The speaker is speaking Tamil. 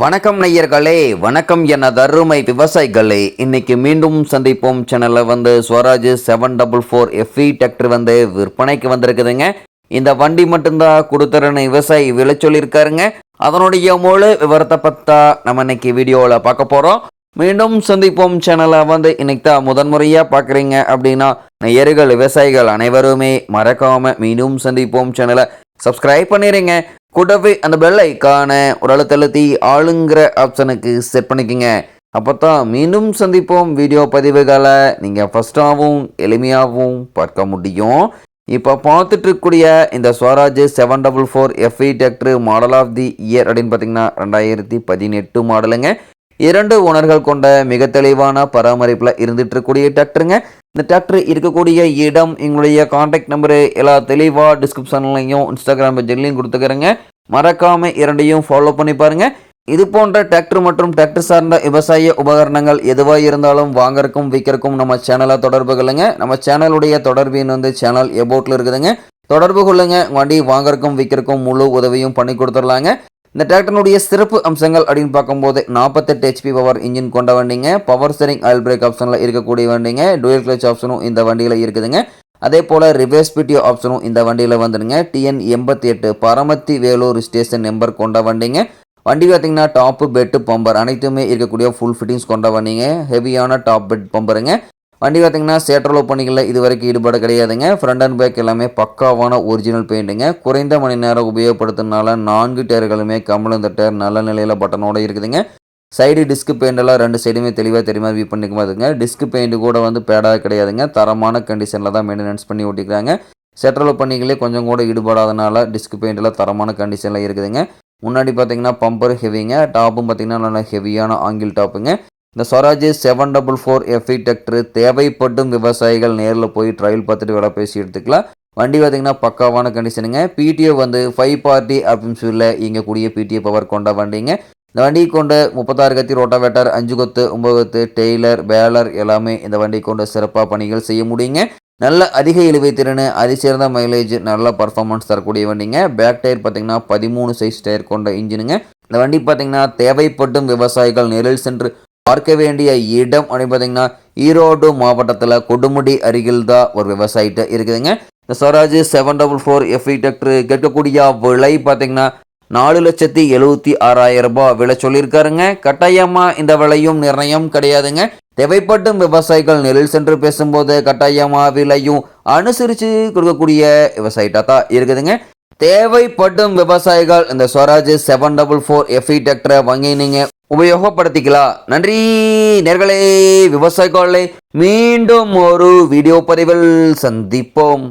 வணக்கம் நெய்யர்களே வணக்கம் என தருமை விவசாயிகளே. இன்னைக்கு மீண்டும் சந்திப்போம். சேனலில் வந்து Swaraj seven double four FE tractor வந்து விற்பனைக்கு வந்திருக்குதுங்க. இந்த வண்டி மட்டும்தான் கொடுத்துறன்னு விவசாயி விலை சொல்லியிருக்காருங்க. அதனுடைய முழு விவரத்தை பத்தா நம்ம இன்னைக்கு வீடியோவில் பார்க்க போகிறோம் மீண்டும் சந்திப்போம். சேனலை வந்து இன்னைக்கு தான் முதன்முறையாக பார்க்குறீங்க அப்படின்னா நேயர்கள் விவசாயிகள் அனைவருமே மறக்காமல் மீண்டும் சந்திப்போம். சேனலை சப்ஸ்கிரைப் பண்ணிடுங்க கூடவே அந்த பெல் ஐக்கான ஒரு அழுத்தழுத்தி ஆளுங்கிற ஆப்ஷனுக்கு செட் பண்ணிக்கோங்க. அப்போ தான் மீண்டும் சந்திப்போம் வீடியோ பதிவுகளை. நீங்கள் ஃபஸ்ட்டாகவும் எளிமையாகவும் பார்க்க முடியும். இப்போ பார்த்துட்டு இருக்கக்கூடிய இந்த Swaraj seven double four FE tractor model of the year அப்படின்னு பார்த்தீங்கன்னா ரெண்டாயிரத்தி பதினெட்டு மாடலுங்க இரண்டு ஓனர்கள் கொண்ட மிக தெளிவான பராமரிப்பில் இருந்துட்டு இருக்கக்கூடிய டிராக்டருங்க இந்த டிராக்டர் இருக்கக்கூடிய இடம் எங்களுடைய காண்டாக்ட் நம்பரு எல்லா தெளிவாக டிஸ்கிரிப்ஷன்லையும் இன்ஸ்டாகிராம் பேஜ்லையும் கொடுத்துக்கிறேங்க. மறக்காமல் இரண்டையும் ஃபாலோ பண்ணி பாருங்க. இது போன்ற டிராக்டர் மற்றும் டிராக்டர் சார்ந்த விவசாய உபகரணங்கள் எதுவாக இருந்தாலும் வாங்கறக்கும் விற்கிறக்கும் நம்ம சேனலை தொடர்பு கொள்ளுங்க. நம்ம சேனலுடைய தொடர்பின் வந்து சேனல் எபோட்டில் இருக்குதுங்க. தொடர்பு கொள்ளுங்க. வண்டி வாங்கறக்கும் விற்கிறக்கும் முழு உதவியும் பண்ணி கொடுத்துடலாங்க. இந்த டிராக்டருடைய சிறப்பு அம்சங்கள் அப்படின்னு பார்க்கும்போது நாற்பத்தெட்டு ஹெச்பி பவர் இன்ஜின் கொண்ட வண்டிங்க. பவர் ஸ்டரிங் ஆயில் பிரேக் ஆப்ஷனில் இருக்கக்கூடிய வண்டிங்க. டூயல் கிளச் ஆப்ஷனும் இந்த வண்டியில் இருக்குதுங்க. அதே போல் ரிவர்ஸ் பிடிஓ ஆப்ஷனும் இந்த வண்டியில் வந்துடுங்க டிஎன் எண்பத்தி எட்டு பரமத்தி வேலூர் ஸ்டேஷன் நம்பர் கொண்ட வண்டிங்க. வண்டி பார்த்தீங்கன்னா டாப்பு பெட்டு பம்பர் அனைத்துமே இருக்கக்கூடிய ஃபுல் ஃபிட்டிங்ஸ் கொண்ட வண்டிங்க. ஹெவியான டாப் பெட் பம்பருங்க வண்டி பார்த்தீங்கன்னா சேட்ரலோ பண்ணிக்கல இது வரைக்கும் ஈடுபாடு கிடையாதுங்க. ஃப்ரண்ட் அண்ட் பேக் எல்லாமே பக்காவான ஒரிஜினல் பெயிண்ட்டுங்க குறைந்த மணி நேரம் உபயோகப்படுத்துறதுனால நான்கு டயர்களுமே கமலந்த டயர் நல்ல நிலையில் பட்டனோட இருக்குதுங்க. சைடு டிஸ்க் பெயிண்டெல்லாம் ரெண்டு சைடுமே தெளிவாக தெரியுமா வியூ பண்ணிக்க மாதிரிங்க டிஸ்க் பெயிண்ட் கூட வந்து பேடாக கிடையாதுங்க. தரமான கண்டிஷனில் தான் மெயின்டெனன்ஸ் பண்ணி ஓட்டிக்கிறாங்க. செட்ரலோ பண்ணிக்கலே கொஞ்சம் கூட ஈடுபடாதனால டிஸ்க் பெயிண்டெல்லாம் தரமான கண்டிஷனில் இருக்குதுங்க. முன்னாடி பார்த்தீங்கன்னா பம்பர் ஹெவிங்க டாப்பும் பார்த்தீங்கன்னா நல்லா ஹெவியான ஆங்கிள் டாப்புங்க இந்த Swaraj seven double four FE tractor தேவைப்படும் விவசாயிகள் நேரில் போய் ட்ரையல் பார்த்துட்டு விலை பேசி எடுத்துக்கலாம். வண்டி பார்த்தீங்கன்னா பக்காவான கண்டிஷனுங்க பிடிஓ வந்து ஃபைவ் பார்ட்டி அப்படின்னு சொல்லி இயங்கக்கூடிய பிடிஓ பவர் கொண்ட வண்டிங்க. இந்த வண்டியை கொண்டு முப்பத்தாறு கத்தி ரோட்டாவேட்டர் அஞ்சு கொத்து ஒம்பது கொத்து டெய்லர் பேலர் எல்லாமே இந்த வண்டியை கொண்டு சிறப்பாக பணிகள் செய்ய முடியுங்க. நல்ல அதிக இழுவை திறன் அதிசிறந்த மைலேஜ் நல்ல பர்ஃபார்மன்ஸ் தரக்கூடிய வண்டிங்க. பேக் டயர் பார்த்தீங்கன்னா பதிமூணு சைஸ் டயர் கொண்ட இன்ஜினுங்க இந்த வண்டி பார்த்தீங்கன்னா தேவைப்படும் விவசாயிகள் நேரில் சென்று பார்க்க வேண்டிய இடம் அப்படின்னு பார்த்தீங்கன்னா ஈரோடு மாவட்டத்தில் கொடுமுடி அருகில் தான் ஒரு விவசாயிட்ட இருக்குதுங்க. இந்த Swaraj seven double four FE tractor கேட்கக்கூடிய விலை பார்த்தீங்கன்னா நாலு லட்சத்தி எழுபத்தி ஆறாயிரம் ரூபாய் விலை சொல்லியிருக்காருங்க. கட்டாயமாக இந்த விலையும் நிர்ணயம் கிடையாதுங்க. தேவைப்படும் விவசாயிகள் நெல் சென்று பேசும்போது கட்டாயமாக விலையும் அனுசரித்து கொடுக்கக்கூடிய விவசாயிட்டா தான் இருக்குதுங்க. தேவைப்படும் விவசாயிகள் இந்த Swaraj seven double four FE டிராக்டரை வாங்கி நீங்கள் உபயோகப்படுத்திக்கலாம். நன்றி நேர்களே. விவசாயிகளே மீண்டும் ஒரு வீடியோ பதிவில் சந்திப்போம்.